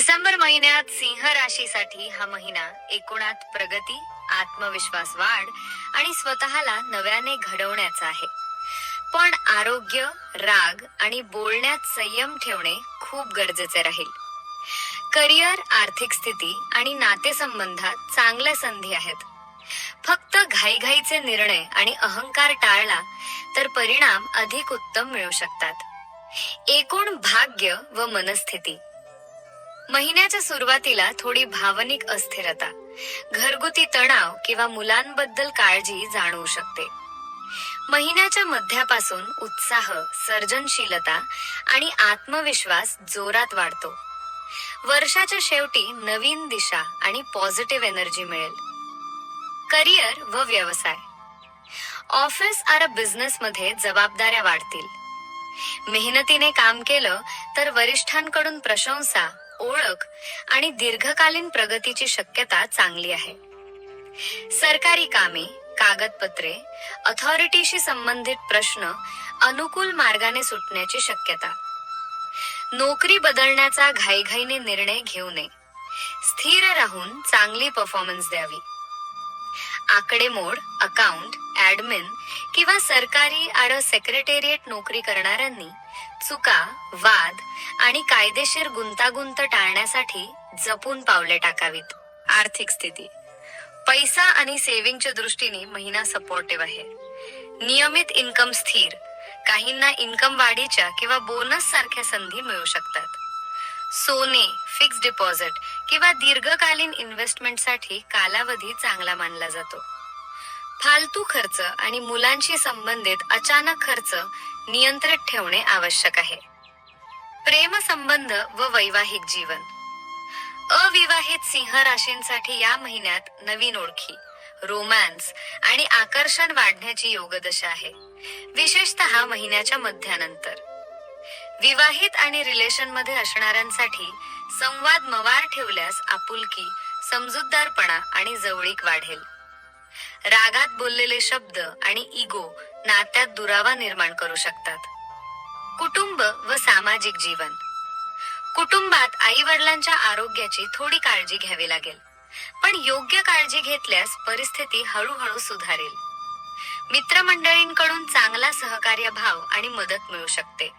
डिसेंबर महिन्यात सिंह राशीसाठी हा महिना एकूणात प्रगती आत्मविश्वास वाढ आणि स्वतःला नव्याने घडवण्याचा आहे. पण आरोग्य राग आणि बोलण्यात संयम ठेवणे खूप गरजेचे राहील. करिअर आर्थिक स्थिती आणि नातेसंबंधात चांगल्या संधी आहेत. फक्त घाईघाईचे निर्णय आणि अहंकार टाळला तर परिणाम अधिक उत्तम मिळू शकतात. एकूण भाग्य व मनस्थिती महिन्याच्या सुरुवातीला थोडी भावनिक अस्थिरता घरगुती तणाव किंवा मुलांबद्दल काळजी जाणवू शकते. महिन्याच्या मध्यापासून उत्साह सर्जनशीलता आणि आत्मविश्वास जोरात वाढतो. वर्षाच्या शेवटी नवीन दिशा आणि पॉझिटिव्ह एनर्जी मिळेल. करिअर व व्यवसाय. ऑफिस आर बिझनेस मध्ये जबाबदाऱ्या वाढतील. मेहनतीने काम केलं तर वरिष्ठांकडून प्रशंसा ओळख आणि दीर्घकालीन प्रगतीची शक्यता चांगली आहे. सरकारी कामे कागदपत्रे अथॉरिटीशी संबंधित प्रश्न अनुकूल मार्गाने सुटण्याची शक्यता. नोकरी बदलण्याचा घाईघाईने निर्णय घेऊ नये. स्थिर राहून चांगली परफॉर्मन्स द्यावी. आकडेमोड अकाउंट ऍडमिन किंवा सरकारी आर सेक्रेटेरिएट नोकरी करणाऱ्यांनी चुका वाद आणि कायदेशीर गुंतागुंत टाळण्यासाठी जपून पावले टाकावीत. आर्थिक स्थिती. पैसा आणि सेव्हिंगच्या दृष्टीने महिना सपोर्टिव्ह आहे. नियमित इन्कम स्थिर. काहींना इन्कम वाढीच्या किंवा बोनस सारख्या संधी मिळू शकतात. सोने फिक्स डिपॉझिट किंवा दीर्घकालीन इन्व्हेस्टमेंटसाठी कालावधी चांगला मानला जातो. फालतू खर्च आणि मुलांशी संबंधित अचानक खर्च नियंत्रित ठेवणे आवश्यक आहे. प्रेम संबंध व वैवाहिक जीवन. अविवाहित सिंह राशींसाठी या महिन्यात नवीन ओळखी रोमॅन्स आणि आकर्षण वाढण्याची योगदशा आहे. विशेषतः महिन्याच्या मध्यानंतर. विवाहित आणि रिलेशनमध्ये असणाऱ्यांसाठी संवाद मवार ठेवल्यास आपुलकी समजूतदारपणा आणि जवळीक वाढेल. रागात बोललेले शब्द आणि इगो नात्यात दुरावा निर्माण करू शकतात. कुटुंब व सामाजिक जीवन. कुटुंबात आई वडिलांच्या आरोग्याची थोडी काळजी घ्यावी लागेल पण योग्य काळजी घेतल्यास परिस्थिती हळूहळू सुधारेल. मित्रमंडळींकडून चांगला सहकार्य भाव आणि मदत मिळू शकते.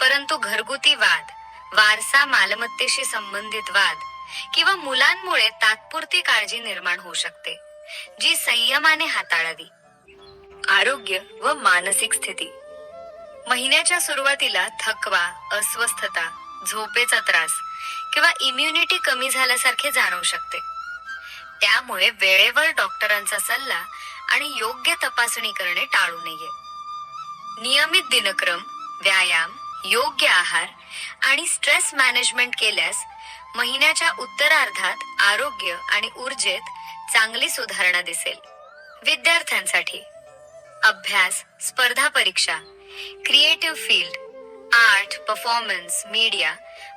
परंतु घरगुती वाद वारसा मालमत्तेशी संबंधित वाद किंवा मुलांमुळे तात्पुरती काळजी निर्माण होऊ शकते. जी संयमाने हाताळावी. आरोग्य व मानसिक स्थिती. महिन्याच्या सुरुवातीला थकवा अस्वस्थता झोपेचा त्रास किंवा इम्युनिटी कमी झाल्यासारखे जाणवू शकते. त्यामुळे वेळेवर डॉक्टरांचा सल्ला आणि योग्य तपासणी करणे टाळू नये. नियमित दिनक्रम व्यायाम योग्य आहार आणि स्ट्रेस मॅनेजमेंट केल्यास महिन्याच्या उत्तरार्धात आरोग्य आणि ऊर्जेत चांगली सुधारणा दिसेल. विद्यार्थ्यांसाठी. अभ्यास स्पर्धा परीक्षा creative field art performance media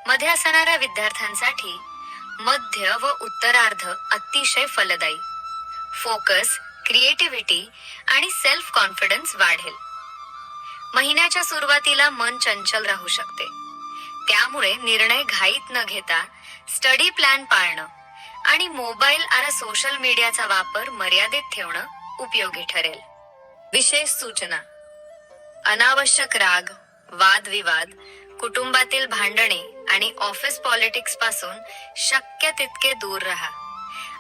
मध्ये असणाऱ्या विद्यार्थ्यांसाठी मध्य व उत्तरार्ध अतिशय फलदायी. फोकस क्रिएटिव्हिटी आणि सेल्फ कॉन्फिडन्स वाढेल. महिन्याच्या सुरुवातीला मन चंचल राहू शकते. त्यामुळे निर्णय घाईत न घेता स्टडी प्लॅन पाळणं आणि मोबाईल आणि सोशल मीडियाचा वापर मर्यादित ठेवणं उपयोगी ठरेल. विशेष सूचना. अनावश्यक राग वादविवाद कुटुंबातील भांडणे आणि ऑफिस पॉलिटिक्सपासून शक्य तितके दूर राहा.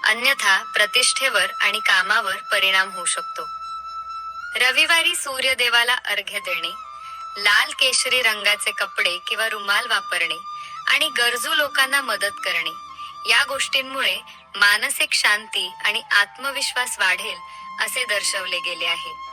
अन्यथा प्रतिष्ठेवर आणि कामावर परिणाम होऊ शकतो. रविवारी सूर्यदेवाला अर्घ्य देणे लाल केशरी रंगाचे कपडे किंवा रुमाल वापरणे आणि गरजू लोकांना मदत करणे या गोष्टींमुळे मानसिक शांती आणि आत्मविश्वास वाढेल असे दर्शवले गेले आहे.